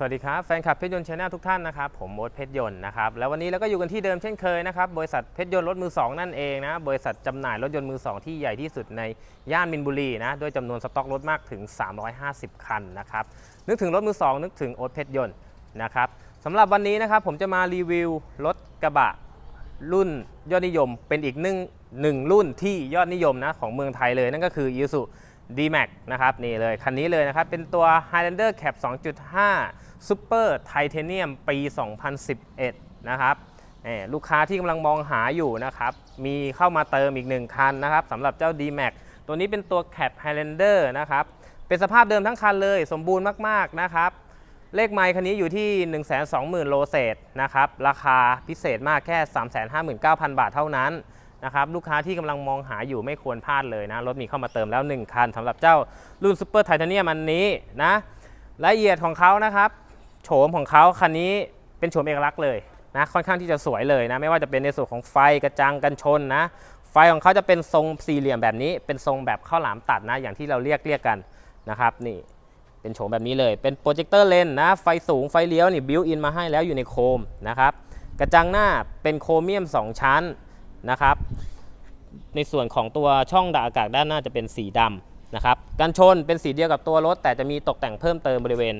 สวัสดีครับ แฟนคลับเพชรยนต์ชาแนลทุกท่านนะครับผมโบ๊ทเพชรยนต์นะครับแล้ววันนี้เราก็อยู่กันที่เดิมเช่นเคยนะครับบริษัทเพชรยนต์รถมือสองนั่นเองนะบริษัทจำหน่ายรถยนต์มือสองที่ใหญ่ที่สุดในย่านมินบุรีนะด้วยจำนวนสต็อกรถมากถึง 350 คันนะครับนึกถึงรถมือสองนึกถึงโอ๊ตเพชรยนต์นะครับสำหรับวันนี้นะครับผมจะมารีวิวรถกระบะรุ่นยอดนิยมเป็นอีกหนึ่งหนึ่งรุ่นที่ยอดนิยมนะของเมืองไทยเลยนั่นก็คือ i s u D-Max นะครับนี่เลยคันนี้เลยนะครับเป็นตัว Highlander Cap 2.5 Super Titanium ปี 2011 นะครับเอ่อลูกค้าที่กำลังมองหาอยู่นะครับ มีเข้ามาเติมอีกหนึ่งคันนะครับสำหรับเจ้า D-Max ตัวนี้เป็นตัว Cap Highlander นะครับ เป็นสภาพเดิมทั้งคันเลย สมบูรณ์มาก ๆ นะครับ เลขไมค์คันนี้อยู่ที่ 120,000 โลเศษนะครับ ราคาพิเศษมากแค่ 359,000 บาทเท่านั้นนะครับ ลูกค้าที่กำลังมองหาอยู่ไม่ควรพลาดเลยนะ รถมีเข้ามาเติมแล้ว 1 คันสำหรับเจ้ารุ่นซูเปอร์ไทเทเนียมอันนี้นะรายละเอียดของเขานะครับ โฉมของเขาคันนี้เป็นโฉมเอกลักษณ์เลยนะค่อนข้างที่จะสวยเลยนะไม่ว่าจะเป็นในส่วนของไฟกระจังกันชนนะ ไฟของเขาจะเป็นทรงสี่เหลี่ยมแบบนี้ เป็นทรงแบบข้าวหลามตัดนะอย่างที่เราเรียกเรียกกันนะครับนี่เป็นโฉมแบบนี้เลย เป็นโปรเจคเตอร์เลนนะ ไฟสูงไฟเลี้ยวนี่บิวอินมาให้แล้วอยู่ในโคมนะครับ กระจังหน้าเป็นโครเมียม 2 ชั้นนะครับ ในส่วนของตัวช่องดักอากาศด้านหน้าจะเป็นสีดำ นะครับกันชนเป็นสีเดียวกับตัวรถ แต่จะมีตกแต่งเพิ่มเติมบริเวณ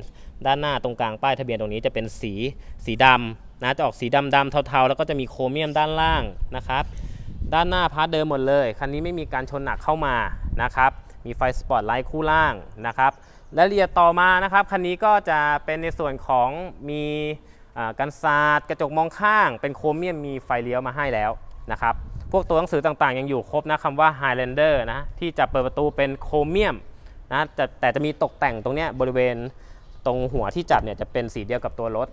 ด้านหน้าตรงกลางป้ายทะเบียนตรงนี้จะเป็นสีสีดำนะจะออกสีดำดำเทาๆ แล้วก็จะมีโครเมียมด้านล่างนะครับ ด้านหน้าพาร์ทเดิมหมดเลย คันนี้ไม่มีการชนหนักเข้ามานะครับมีไฟสปอตไลท์คู่ล่างนะครับและละเอียดต่อมานะครับคันนี้ก็จะเป็นในส่วนของมีอ่ากันศาสตร์กระจกมองข้าง เป็นโครเมียมมีไฟเลี้ยวมาให้แล้วนะครับ พวกตัวหนังสือต่างๆ ยังอยู่ครบนะคำว่า Highlander นะที่จะเปิดประตูเป็นโครเมียมนะแต่แต่จะมีตกแต่งตรงเนี้ยบริเวณตรงหัวที่จับเนี่ยจะเป็นสีเดียวกับตัวรถ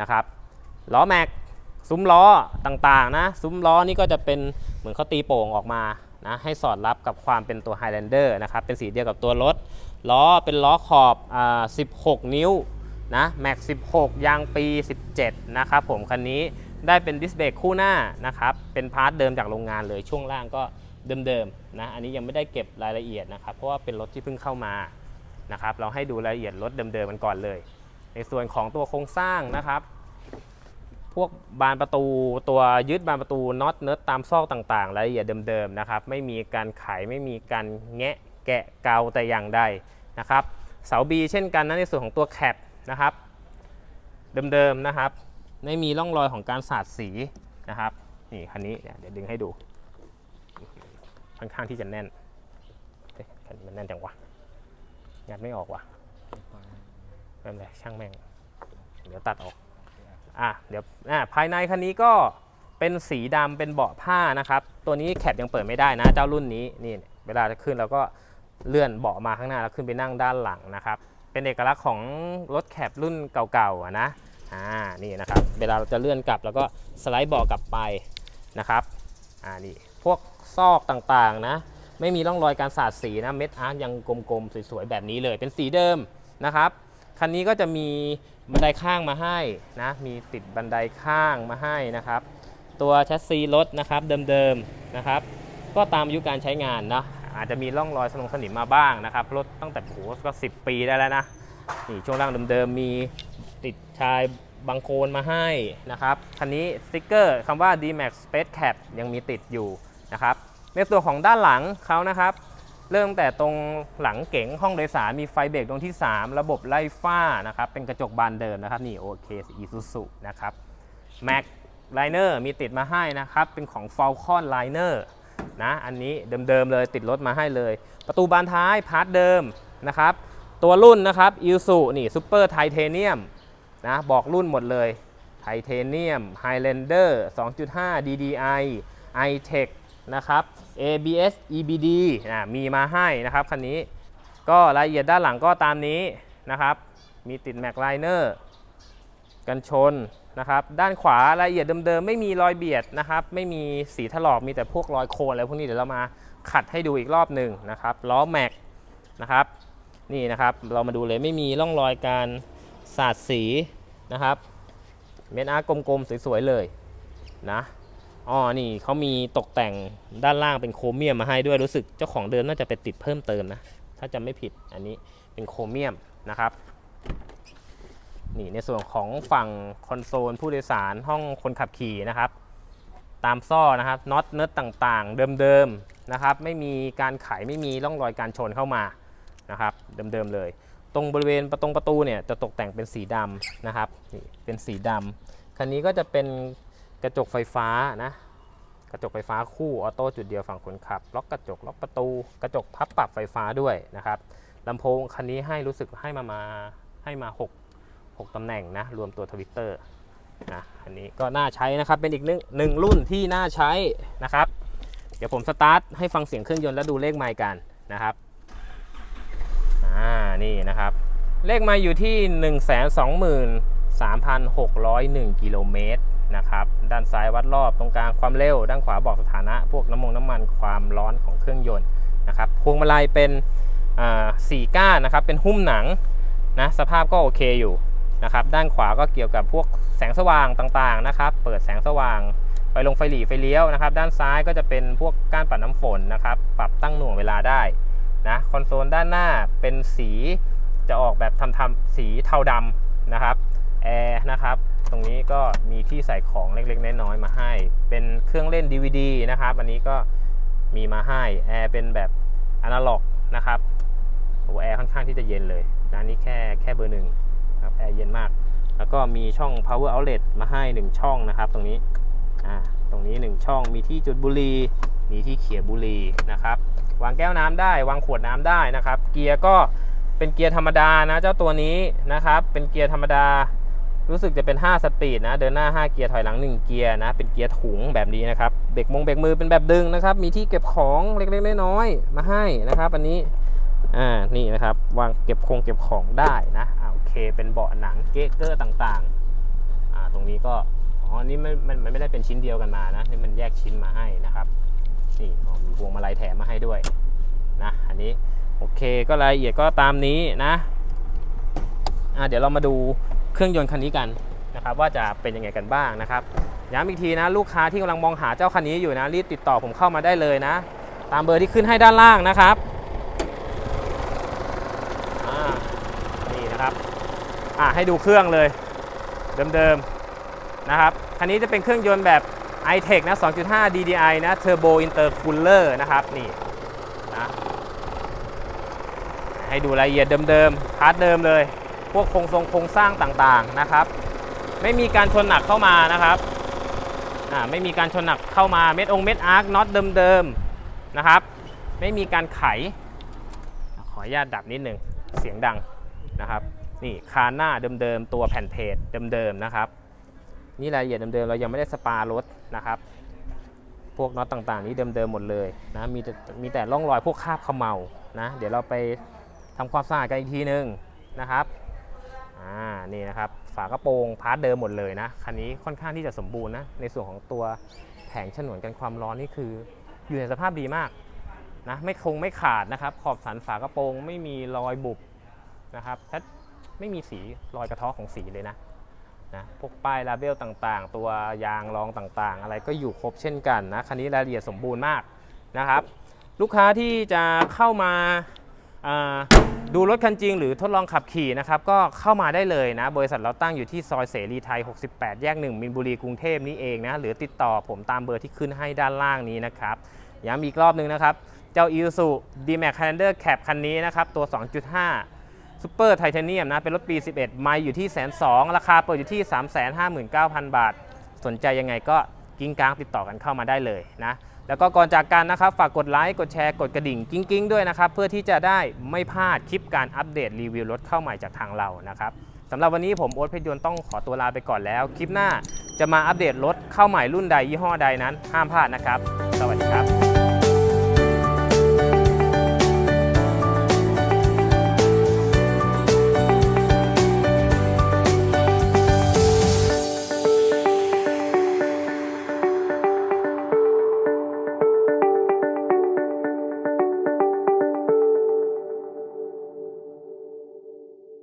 นะครับล้อแม็กซุ้มล้อต่างๆนะซุ้มล้อนี่ก็จะเป็นเหมือนเขาตีโป่งออกมานะให้สอดรับกับความเป็นตัว Highlander นะครับเป็นสีเดียวกับตัวรถล้อเป็นล้อขอบอ่า16 นิ้วนะแม็ก16 ยางปี 17 นะครับผมคันนี้ ได้เป็นดิสเบรกคู่หน้านะครับ เป็นพาร์ทเดิมจากโรงงานเลยช่วงล่างก็เดิมๆนะ อันนี้ยังไม่ได้เก็บรายละเอียดนะครับ เพราะว่าเป็นรถที่เพิ่งเข้ามานะครับ เราให้ดูรายละเอียดรถเดิมๆกันก่อนเลย ในส่วนของตัวโครงสร้างนะครับ พวกบานประตูตัวยึดบานประตูน็อตเนิร์ตตามซอกต่างๆ รายละเอียดเดิมๆนะครับ ไม่มีการไขไม่มีการแงะแกะเกาแต่อย่างใดนะครับ เสาบีเช่นกันนะในส่วนของตัวแคปนะครับ เดิมๆนะครับ ไม่มีร่องรอยของการสาดสีนะครับนี่คันนี้เดี๋ยวดึงให้ดูค่อนข้างที่จะแน่นเคันนี้มันแน่นจังวะงัดไม่ออกวะไม่เป็นไรช่างแม่ง เดี๋ยวตัดออกอะเดี๋ยวอะภายในคันนี้ก็เป็นสีดำเป็นเบาะผ้านะครับ ตัวนี้แคปยังเปิดไม่ได้นะ เจ้ารุ่นนี้นี่เวลาจะขึ้นเราก็เลื่อนเบาะมาข้างหน้าแล้วขึ้นไปนั่งด้านหลังนะครับ เป็นเอกลักษณ์ของรถแคปรุ่นเก่าๆนะ อ่านี่นะครับเวลาเราจะเลื่อนกลับแล้วก็สไลด์เบาะกลับไปนะครับอ่านี่พวกซอกต่างๆนะ ไม่มีร่องรอยการสาดสีนะเม็ดอาร์ตยังกลมๆสวยๆแบบนี้เลย เป็นสีเดิมนะครับคันนี้ก็จะมีบันไดข้างมาให้นะมีติดบันไดข้างมาให้นะครับ ตัวแชสซีรถนะครับเดิมๆนะครับก็ตามอายุการใช้งานนะอาจจะมีร่องรอยสนงสนิมมาบ้างนะครับรถตั้งแต่โหก็ 10 ปีได้แล้วนะนี่ช่วงล่างเดิมๆมี ชายบังโคนมาให้นะครับ คันนี้สติ๊กเกอร์คำว่า D-Max Space Cap ยังมีติดอยู่นะครับ ในส่วนของด้านหลังเขานะครับ เริ่มแต่ตรงหลังเก๋งห้องโดยสารมีไฟเบรกดวงที่ 3 ระบบไล่ฝ้านะครับ เป็นกระจกบานเดิมนะครับ นี่โอเคอีซูซุนะครับ Mac Liner มีติดมาให้นะครับ เป็นของ Falcon Liner นะอันนี้เดิมๆเลยติดรถมาให้เลย ประตูบานท้ายพาร์ทเดิมนะครับ ตัวรุ่นนะครับ i s u นี่ Super Titanium นะบอกรุ่นหมดเลย Titanium Highlander 2.5 DDI iTech นะครับ ABS EBD นะมีมาให้นะครับคันนี้ก็รายละเอียดด้านหลังก็ตามนี้นะครับ มีติดแม็กไลเนอร์กันชนนะครับด้านขวารายละเอียดเดิมๆ ไม่มีรอยเบียดนะครับ ไม่มีสีถลอกมีแต่พวกรอยโคลนอะไรพวกนี้เดี๋ยวเรามาขัดให้ดูอีกรอบหนึ่งนะครับล้อแม็กนะครับนี่นะครับเรามาดูเลยไม่มีร่องรอยการ สาดสีนะครับ เม็ดอาร์ตกลมๆ สวยๆ เลยนะอ๋อนี่เขามีตกแต่งด้านล่างเป็นโครเมียมมาให้ด้วยรู้สึกเจ้าของเดิมน่าจะไปติดเพิ่มเติมนะ ถ้าจำไม่ผิดอันนี้เป็นโครเมียมนะครับนี่ในส่วนของฝั่งคอนโซลผู้โดยสารห้องคนขับขี่นะครับ ตามซ่อนะครับน็อตเนิร์ดต่างๆ เดิมๆนะครับ ไม่มีการไขไม่มีร่องรอยการชนเข้ามานะครับ เดิมๆเลย ตรงบริเวณประตงประตูเนี่ยจะตกแต่งเป็นสีดำนะครับนี่เป็นสีดำคันนี้ก็จะเป็นกระจกไฟฟ้านะกระจกไฟฟ้าคู่ออโต้จุดเดียวฝั่งคนขับ ล็อกกระจกล็อกประตู กระจกพับปรับไฟฟ้าด้วยนะครับลำโพงคันนี้ให้รู้สึกให้มามาให้มา 6 6ตำแหน่งนะ รวมตัวทวิตเตอร์นะอันนี้ก็น่าใช้นะครับเป็นอีกหนึ่งหนึ่งรุ่นที่น่าใช้นะครับ เดี๋ยวผมสตาร์ทให้ฟังเสียงเครื่องยนต์แล้วดูเลขไมล์กันนะครับ อ่านี่นะครับ เลขมล์อยู่ที่ 123,601 กิโลเมตรนะครับ ด้านซ้ายวัดรอบตรงกลางความเร็ว ด้านขวาบอกสถานะ พวกน้ำมงน้ำมันความร้อนของเครื่องยนต์นะครับพวงมาลัยเป็นสี่ก้านนะครับ เป็นหุ้มหนังนะสภาพก็โอเคอยู่นะครับ ด้านขวาก็เกี่ยวกับพวกแสงสว่างต่างๆนะครับ เปิดแสงสว่างไฟลงไฟหลีไฟเลี้ยวนะครับ ด้านซ้ายก็จะเป็นพวกก้านปัดน้ำฝนนะครับ ปรับตั้งหน่วงเวลาได้ นะคอนโซลด้านหน้าเป็นสีจะออกแบบทำทำสีเทาดำนะครับแอร์นะครับตรงนี้ก็มีที่ใส่ของเล็กๆน้อยๆมาให้ เป็นเครื่องเล่น DVD นะครับ อันนี้ก็มีมาให้แอร์เป็นแบบอนาล็อกนะครับโอ้แอร์ค่อนข้างที่จะเย็นเลยนะนี่แค่แค่เบอร์หนึ่งครับแอร์เย็นมาก แล้วก็มีช่อง power outlet มาให้ 1 ช่องนะครับ ตรงนี้อ่าตรงนี้ 1 ช่องมีที่จุดบุหรี่มีที่เขี่ยบุหรี่นะครับ วางแก้วน้ำได้ วางขวดน้ำได้นะครับ เกียร์ก็เป็นเกียร์ธรรมดานะเจ้าตัวนี้นะครับ เป็นเกียร์ธรรมดา รู้สึกจะเป็น 5 สปีดนะ เดินหน้า 5 เกียร์ถอยหลัง 1 เกียร์นะ เป็นเกียร์ถุงแบบนี้นะครับ เบรกมงเบรกมือเป็นแบบดึงนะครับ มีที่เก็บของเล็กๆน้อยๆมาให้นะครับอันนี้ อ่า นี่นะครับ วางเก็บคงเก็บของได้นะอ่าโอเค เป็นเบาะหนังเก๊ะเกอร์ต่างๆ อ่า ตรงนี้ก็ อ๋อ นี่มันมันไม่ได้เป็นชิ้นเดียวกันมานะ นี่มันแยกชิ้นมาให้นะครับ นี่มีพวงมาลัยแถมมาให้ด้วยนะอันนี้โอเคก็รายละเอียดก็ตามนี้นะอ่าเดี๋ยวเรามาดูเครื่องยนต์คันนี้กันนะครับว่าจะเป็นยังไงกันบ้างนะครับย้ำอีกทีนะลูกค้าที่กำลังมองหาเจ้าคันนี้อยู่นะรีบติดต่อผมเข้ามาได้เลยนะ ตามเบอร์ที่ขึ้นให้ด้านล่างนะครับนี่นะครับอ่าให้ดูเครื่องเลยเดิมๆนะครับคันนี้จะเป็นเครื่องยนต์แบบ i-Tech นะ 2.5 DDI นะ Turbo Intercooler นะครับ นี่นะให้ดูรายละเอียดเดิมๆพาร์ทเดิมเลย พวกโครงทรงโครงสร้างต่างๆนะครับ ไม่มีการชนหนักเข้ามานะครับอ่าไม่มีการชนหนักเข้ามาเม็ดองเม็ดอาร์คน็อตเดิมๆนะครับ ไม่มีการไข ขออนุญาตดับนิดหนึ่งเสียงดังนะครับ นี่คานหน้าเดิมๆ ตัวแผ่นเพจเดิมๆนะครับ นี่รายละเอียดเดิมๆเรายังไม่ได้สปารถนะครับ พวกน็อตต่างๆ นี้เดิมๆหมดเลยนะมีแต่มีแต่ร่องรอยพวกคราบเขมเมานะ เดี๋ยวเราไปทำความสะอาดกันอีกทีนึงนะครับอ่านี่นะครับฝากระโปรงพาร์ทเดิมหมดเลยนะคันนี้ค่อนข้างที่จะสมบูรณ์นะในส่วนของตัวแผงฉนวนกันความร้อนนี่คือ อยู่ในสภาพดีมากนะไม่คงไม่ขาดนะครับ ขอบสันฝากระโปรงไม่มีรอยบุบนะครับถ้าไม่มีสีรอยกระทาะของสีเลยนะ นะพวกป้ายลาเบลต่างๆ ตัวยางรองต่างๆ อะไรก็อยู่ครบเช่นกันนะคันนี้รายละเอียดสมบูรณ์มากนะครับ ลูกค้าที่จะเข้ามาาดูรถคันจริงหรือทดลองขับขี่นะครับก็เข้ามาได้เลยนะ บริษัทเราตั้งอยู่ที่ซอยเสรีไทย 68 แยก 1 มินบุรีกรุงเทพนี่เองนะหรือติดต่อผมตามเบอร์ที่ขึ้นให้ด้านล่างนี้นะครับย้ำอีกรอบหนึงนะครับ เจ้า Isuzu D-Max Highlander Cap คันนี้นะครับตัว 2.5 ซูเปอร์ไทเทเนียมนะ เป็นรถปี 11 ไมล์อยู่ที่แสนสองราคาเปิดอยู่ที่ 359,000 บาท สนใจยังไงก็กิ้งก้างติดต่อกันเข้ามาได้เลยนะ แล้วก็ก่อนจากกันนะครับ ฝากกดไลค์ กดแชร์ กดกระดิ่งกิ้งกิ้งด้วยนะครับ เพื่อที่จะได้ไม่พลาดคลิปการอัปเดตรีวิวรถเข้าใหม่จากทางเรานะครับสำหรับวันนี้ผมโอ๊ตเพชรยนต์ต้องขอตัวลาไปก่อนแล้ว คลิปหน้าจะมาอัปเดตรถเข้าใหม่รุ่นใดยี่ห้อใดนั้น ห้ามพลาดนะครับ